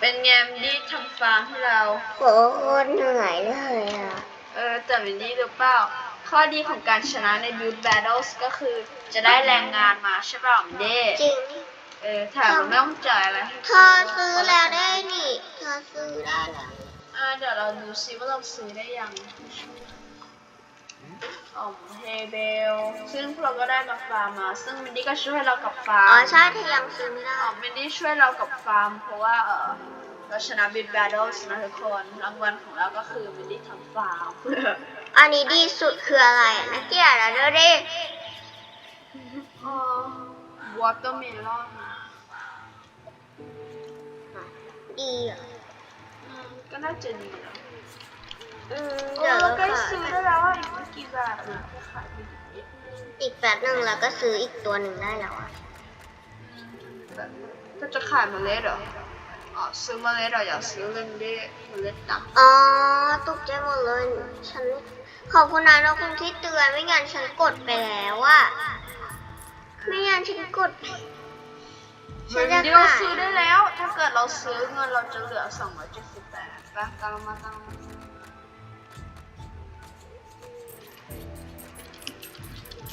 เป็นไงมินดี้ทำฟาร์มให้เราโหโคตรเหนื่อยเลยอะ เออแต่มินดี้รู้เปล่า ข้อดีของการชนะใน Build Battles ก็คือจะได้แรงงานมาใช่เปล่ามินดี้จริง เออแถมมันไม่ต้องจ่ายอะไรให้เธอซื้อแล้วได้นี่ เธอซื้อได้แล้ว อ่าเดี๋ยวเราดูซิว่าเราซื้อได้ยัง อ๋อเฮเบล ซึ่งพวกเราก็ได้มาฟาร์มมา ซึ่งมินดี้ก็ช่วยเรากับฟาร์มอ๋อใช่เธอยังซื้อไม่ได้อ๋อมินดี้ช่วยเรากับฟาร์ม เพราะว่าเออเราชนะบิดแบทเทิลนะทุกคนรางวัลของเราก็คือมินดี้ทำฟาร์มอันนี้ดีสุดคืออะไรอะนะเกียรติอะเดี๋ยวดิอ๋อวอเตอร์เมลอนดีเหรอก็น่าจะดีนะอืมเอเดี๋ยวอเราใกล้ขายซื้อได้แล้วอะ อีกไม่กี่บาทนะขายไปดีอีกแป๊บหนึ่งเราก็ซื้ออีกตัวหนึ่งได้แล้วอะแบบก็จะขายเมล็ดเหรออ๋อซื้อเมล็ดเหรออยากซื้อเล่นได้เมล็ดต่ำอ๋อตกใจหมดเลย ฉันขอบคุณนะน้องคุณที่เตือนไม่งั้นฉันกดไปแล้วอะไม่งั้นฉันกดฉัมันนจะเดียวขายซื้อได้แล้ว ถ้าเกิดเราซื้อเงินเราจะเหลือ278ป่ะตามมาตามมา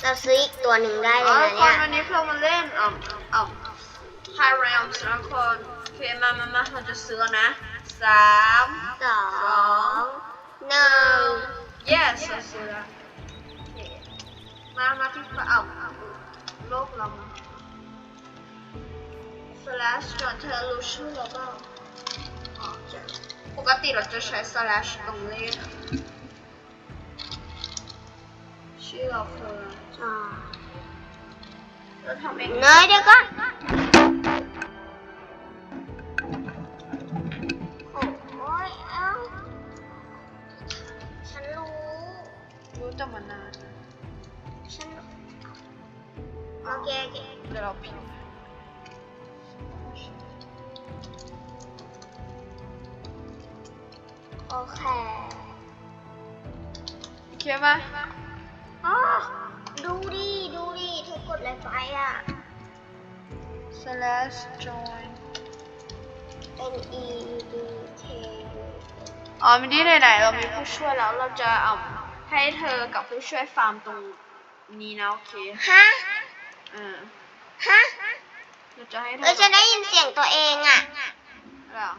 เราซื้ออีกตัวหนึ่งได้เลอ๋อยนะคเนี่นยวันนี้เรามาเล่นอ่อมอ่อม High Realms นะคนโอเคมามามาเราจะซื้อแล้วนะสามสองหนึ่ง yes เราซื้อแล้วโอเคมามาที่ฝาอ่อมโลกเรามา slash ก่อนเธอรู้ชื่อเราเปล่าอ๋อเจอปกติเราจะใช้ slash ตรงเลขชื่อเราคืออ่า เราทำเองเนยเดี๋ยวก่อนโอ้ยเอ้า ฉันรู้ รู้แต่มานานนะฉันโอเคโอเคเดี๋ยวเราพิมพ์โอเค โอเคไหมอ๋อ ดูดิ ดูดิเธอกดอะไรไปอะ slash join N E D K อ๋อมินดี้ไหนๆเรามีผู้ช่วยแล้วเราจะเอาให้เธอกับผู้ช่วยฟาร์มตรงนี้นะโอเคฮะ เออฮะเราจะให้เธเออฉันได้ยินเสียงตัวเองอะอะไรอะ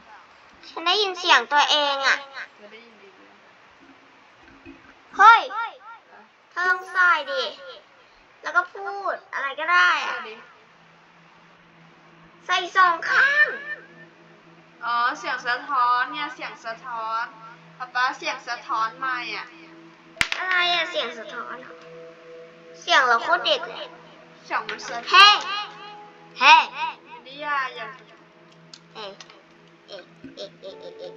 ฉันได้ยินเสียงตัวเองอะ เธอได้ยินดีไหม เฮ้ย เธอลองใส่ดิ แล้วก็พูดอะไรก็ได้สอะวัสดีใส่สองข้าง อ๋อ เสียงสะท้อนเนี่ย เสียงสะท้อนป๊าป๊าเสียงสะท้อนมาอะ อะไรอะเสียงสะท้อนเหรอเสียงเราโคตรเด็กเลยเสียงมันสะท้อน เฮ้ เฮ้มินดี้อย่าอย่าเอ๊ะเอ๊ะเอ๊ะเอ๊ะเอ๊ะเอ๊ะ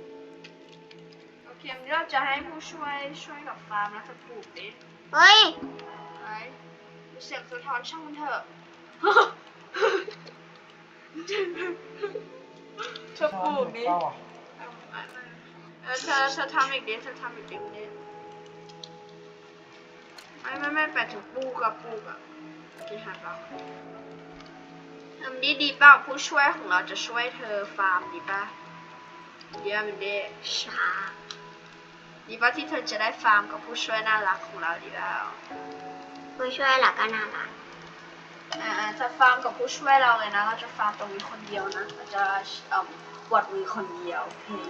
โอเคมินดี้เราจะให้ผู้ช่วยช่วยกับฟาร์มนะเธอปลูกดิ เฮ้ยไอ้เสียงสะท้อนช่างมันเถอะเธอปลูกดิเปล่าอะเออเธอเธอทำอีกดิเธอทำอีกดิดิไม่ไม่ไม่แปลถึงปลูกกับปลูกอะที่หันเราทำดีดีเปล่าผู้ช่วยของเราจะช่วยเธอฟาร์มดีป่ะเดี๋ยวมันดีช้า ดีป่ะที่เธอจะได้ฟาร์มกับผู้ช่วยน่ารักของเราดีแล้วผู้ช่วยหลักก็น่ารักอ่าๆจะฟาร์มกับผู้ช่วยเราเลยนะ เราจะฟาร์มตรงนี้คนเดียวนะเราจะเอ่อปวดมือคนเดียวเฮ้ย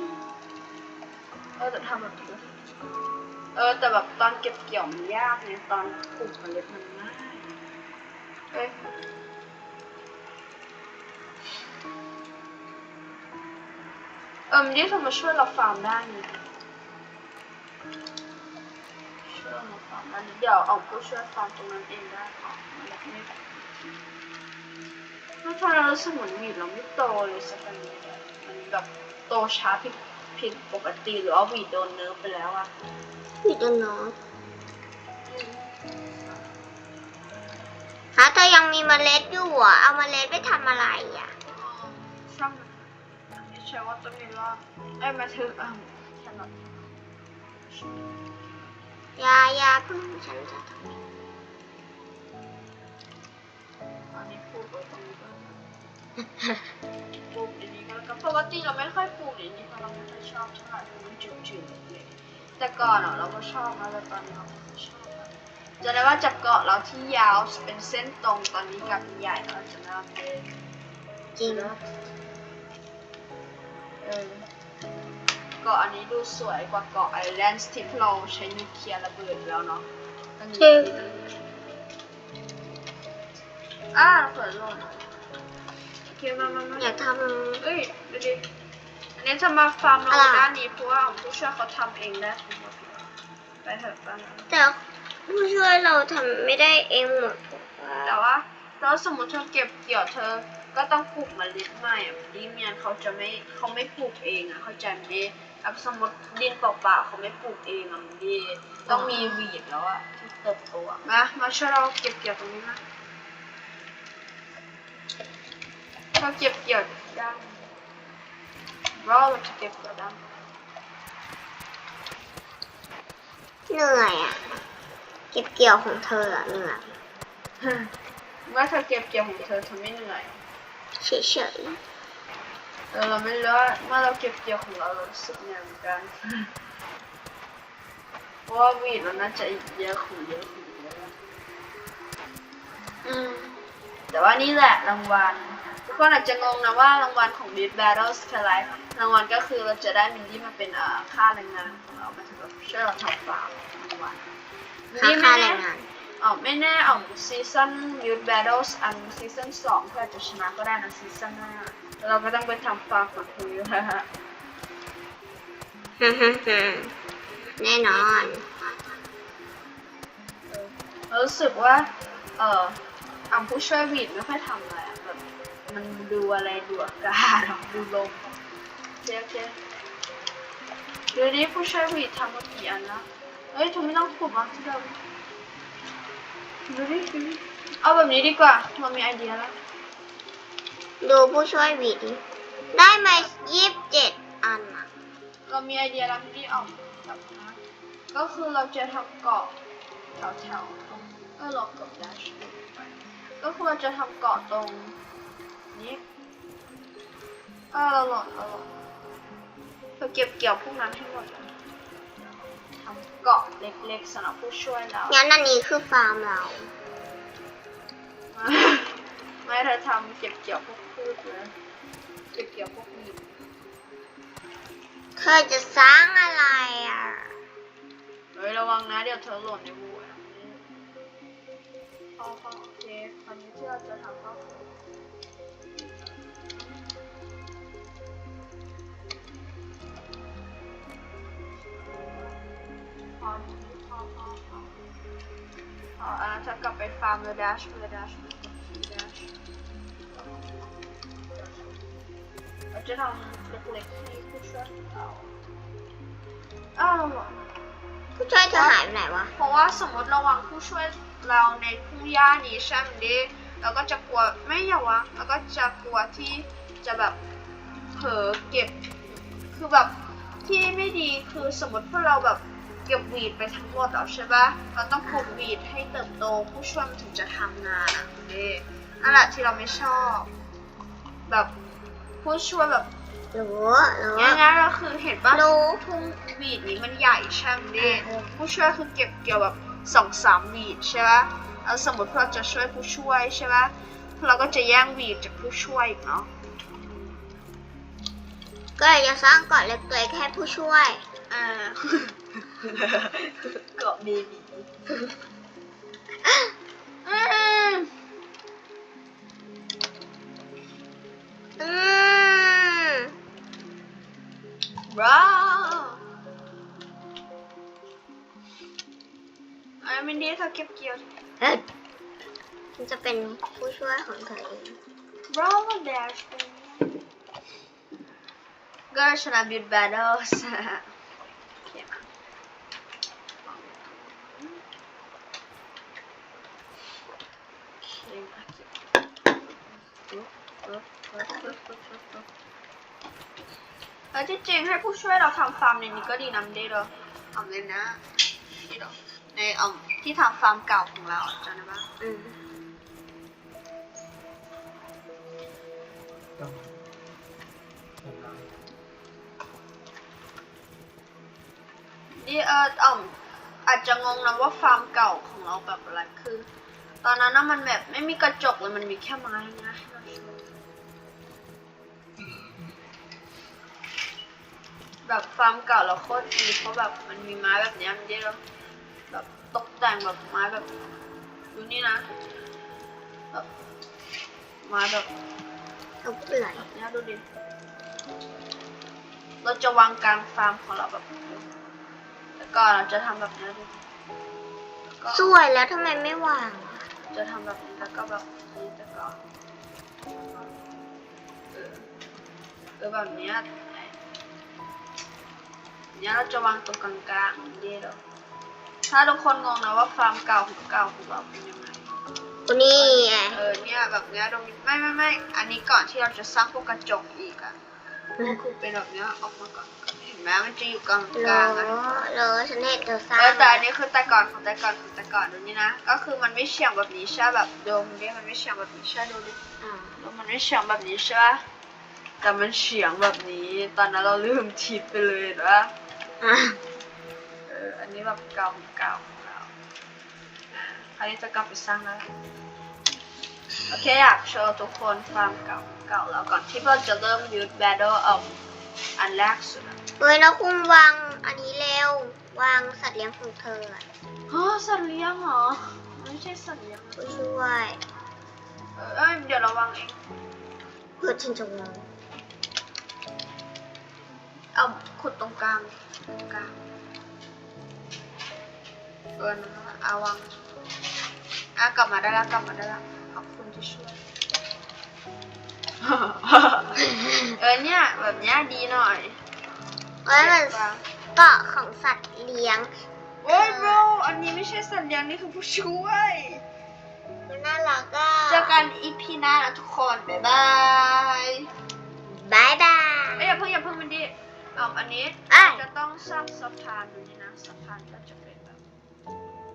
เออแต่ทำแบบนี้เออแต่แบบตอนเก็บเกี่ยวมันยากไงตอนปลูกเมล็ดมันง่ายเฮ้ยเออมันนี่เธอมาช่วยเราฟาร์มได้นี่ช่วย เราฟาร์มได้เดี๋ยวเอาผู้ช่วยฟาร์มตรงนั้นเองได้ค่ะมันไม่ถ้าทำเรารู้สึกเหมือนวีดเราไม่โตเลยสักนิดอะมันแบบโตช้าผิดผิดปกติหรือว่าวีดโดนเนิร์ฟไปแล้วอะพี่ตัวน้องฮะเธอยังมีเมล็ดอยู่อะ เอาเมล็ดไปทำอะไรอะช่างมันอันนี้ใช้ว่าจะมีรอดเอ้ยมาถึงอะแค่นั้น ยายาเพิ่งฉันจะทำอันนี้พูดไว้ตรงนี้ก็ปลูกดีๆก็แล้วกันปกติเราไม่ค่อยปลูกอย่างนี้เพราะเราไม่ค่อยชอบเท่าไหร่มันจืดๆเลยแต่ก่อนอะเราก็ชอบนะแต่ตอนนี้เราไม่ค่อยชอบแล้วจะได้ว่าจากเกาะเราที่ยาวเป็นเส้นตรงตอนนี้กับใหญ่แล้วจะน่าเป็นจริงเออ กาะอันนี้ดูสวยกว่าเกาะไอแลนด์ที่เราใช้นิวเคลียร์ระเบิดอยู่แล้วเนาะอันนี้อ่าเปิดลงโอเคมามามาอยากทเอ้ยดูดิอันนี้จะมาฟาร์มลอะงไรด้านนี้เพราะว่าผู้ช่วยเขาทำเองได้ทั้งหมดไปเถอะไปนะำแต่ผู้ช่วยเราทำไม่ได้เองหมดถูกปะแต่ว่าแล้วสมมติเธอเก็บเกี่ยวเธอก็ต้องปลูกเมล็ดใหม่อะดิเมียนเขาจะไม่เขาไม่ปลูกเองอะเข้าใจไหม แบบสมมติดินเปล่าๆเขาไม่ปลูกเองอะมันดีต้องมีวีดแล้วอะที่เติบโตอะมามาช่วยเราเก็บเกี่ยวตรงนี้นะเราเก็บเกี่ยวได้เราเราจะเก็บเกี่ยวได้เหนื่อยอะเก็บเกี่ยวของเธออะเหนื่อยเมื่อเธอเก็บเกี่ยวของเธอเธอไม่เหนื่อยเฉยเเราไม่รู้ว่าเมื่อเราเก็บเกี่ยวของเราเรารู้สึกเหนื่อยเหมือนกัน เพราะว่าวีดเราน่าจะเยอะขุนเยอะขุนเยอะอืม แต่ว่านี่แหละรางวัล ทุกคนอาจจะงงนะว่ารางวัลของ Beat Battles คืออะไรรางวัลก็คือเราจะได้มินดี้มาเป็นเอ่อค่าแรงงานของเรามาถึงแบบช่วยเราทำฟาร์มรางวัลค่าค่าแรงงานอ๋อไม่แน่อ๋อซีซั่น Youth Battles อันซีซั่นสองเพื่อจะชนะก็ได้นะซีซั่นหน้า เราก็ต้องไปทำฟาร์มของคุยแล้วฮะแน่นอนเรารู้สึกว่า เอออ่ำผู้ช่วยวีดไม่ค่อยทำอะไรแบบมันดูอะไรดูอากาศอะดูลมอะโอเคโอเคดูดิผู้ช่วยวีดทำมากี่อันนะเฮ้ยทุกไม่ต้องขุดมาที่เดิมดูดิดูดิเอาแบบนี้ดีกว่าเรามีไอเดียแล้ว ดูผู้ช่วยหวีดดิได้มายี่สิบเจ็ดอันอะเรามีไอเดียแล้วที่ออกแบบนะก็คือเราจะทำเกาะแถวแถวๆตรงเออเราเกาะดัชไปก็คือเราจะทำเกาะตรงนี้เออเราหล่นเราหล่นเราเก็บเกี่ยวพวกนั้นให้หมดเลยทำเกาะเล็กๆสำหรับผู้ช่วยเรางั้นอันนี้คือฟาร์มเรา ไม่เธอทำเก็บเกี่ยวพวกพืช นะเก็บเกี่ยวพวกมีเธอจะสร้างอะไรอะ เฮ้ยระวังนะเดี๋ยวเธอหล่นในบัวนะพอพอโอเควันนี้ที่เราจะทำก็พอพอพอพอพออะจะกลับไปฟาร์มเลยดัชเลยดัชดัช เราจะทำเล็กๆให้ผู้ช่วยเราอ้าวผู้ช่วยเธอหายไปไหนวะ เพราะว่าสมมติระวังผู้ช่วยเราในทุ่งหญ้านี้ใช่ไหมดิเราก็จะกลัวไม่อย่าวะเราก็จะกลัวที่จะแบบเผลอเก็บ คือแบบที่ไม่ดีคือสมมติพวกเราแบบเก็บวีดไปทั้งหมดแล้วใช่ปะเราต้องปลูกวีดให้เติบโตผู้ช่วยมันถึงจะทำงานอะเด้นั่นแหละที่เราไม่ชอบ แบบ ผู้ช่วยแบบรู้รู้ง่ายๆก็คือเห็นปะรู้ทุ่งวีดนี้มันใหญ่ใช่ไหมดิผู้ช่วยคือเก็บเกี่ยวแบบสองสามวีดใช่ปะแล้วสมมติเราจะช่วยผู้ช่วยใช่ปะเราก็จะแย่งวีดจากผู้ช่วยอีกเนาะก็เลยจะสร้างเกาะเล็กๆให้ผู้ช่วยอ่าเกาะเบบี อืมอืมว้าวไอ้มินดี้เธอเก็บเกี่ยวเฮ้ยฉันจะเป็นผู้ช่วยของเธอเอง Bravo Dash ก็ชนะบิดแเออที่จริงให้ผู้ช่วยเราทำฟาร์มในนี้ก็ดีนะไม่ได้เหรอทำเลยนะนี่เหรอในเอ่อที่ทำฟาร์มเก่าของเราจำได้ปะอืมต้องนี่เอออ่อมอาจจะงงนะว่าฟาร์มเก่าของเราแบบอะไรคือ ตอนนั้นน่ะมันแบบไม่มีกระจกเลยมันมีแค่ไม้นะ แบบฟาร์มเก่าเราโคตรดีเพราะแบบมันมีไม้แบบเนี้ยมันได้แล้วแบบตกแต่งแบบไม้แบบดูนี่นะแบบไม้แบบเอาเปลือยเนี่ยดูดิเราจะวางกลางฟาร์มของเราแบบนี้แล้วก็เราจะทำแบบนี้ดูแล้วก็สวยแล้วทำไมไม่วางอะจะทำแบบนี้แล้วก็แบบนี้แล้วก็เออเออแบบเนี้ย เนี้ยเราจะวางตรงกลางๆอย่างนี้เดี๋ยวถ้าทุกคนงงนะว่าฟาร์มเก่าของเก่าของเราเป็นยังไงกูนี่ไงเออเนี่ยแบบเนี้ยตรงนี้ไม่ไม่ไม่อันนี้ก่อนที่เราจะสร้างพวกกระจกอีกอะก็คือเป็นแบบเนี้ยออกมาก่อนเห็นไหมมันจะอยู่กลางเหรกลาองอะ เหรอฉันเห็นเธอสร้าเองอแต่อันนี้คือแต่ก่อนของแต่ก่อนของแต่ก่อนดูนี่นะ ก็คือมันไม่เฉียงแบบนี้ใช่ปะแบบโดมนี่มันไม่เฉียงแบบนี้ใช่ดูดิอ่าดูมันไม่เฉียงแบบนี้ใช่ปะแต่มันเฉียงแบบนี้ ตอนนั้นเราลืมทิปไปเลยเห็นปะ อะเออ อันนี้แบบเก่าเก่าเก่าคราวนี้จะกลับไปสร้างแล้ว โอเคอยากโชว์ทุกคนความเก่าเก่าแล้วก่อนที่เราจะเริ่มยูทแบทเทิลเอาอันแรกสุดอะเฮ้ยนะคุณวางอันนี้เร็ว วางสัตว์เลี้ยงของเธออะฮะสัตว์เลี้ยงเหรอ ไม่ใช่สัตว์เลี้ยงผู้ช่วยเออเอ้ยเดี๋ยวเราวางเอง เพื่อฉันจะวาง เอาขุดตรงกลางตรงกลางเออนั่นแหละเอาวางอะกลับมาได้แล้วกลับมาได้แล้วขอบคุณที่ช่วยเออเนี่ยแบบเนี้ยดีหน่อยเอ้ยมันวางเกาะของสัตว์เลี้ยงโอ้ยโบรอันนี้ไม่ใช่สัตว์เลี้ยงนี่คือผู้ช่วยมันน่ารักอะเจอกันอีพีหน้านะทุกคน บ๊ายบาย บายบายเอ้ยอย่าเพิ่งอย่าเพิ่งมันดิ อ่อมอันนี้อะจะต้องสร้างสะพานดูนี่นะสะพานก็จะเป็นแบบ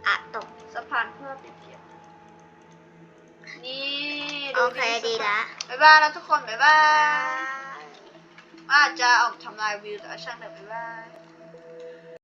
อะตก สะพานเพื่อไปเก็บนี่โอเคดีละบ๊ายบายนะทุกคนบ๊ายบายอาจจะเอาทำลายวิวแต่ว่าช่างเถอะบ๊ายบาย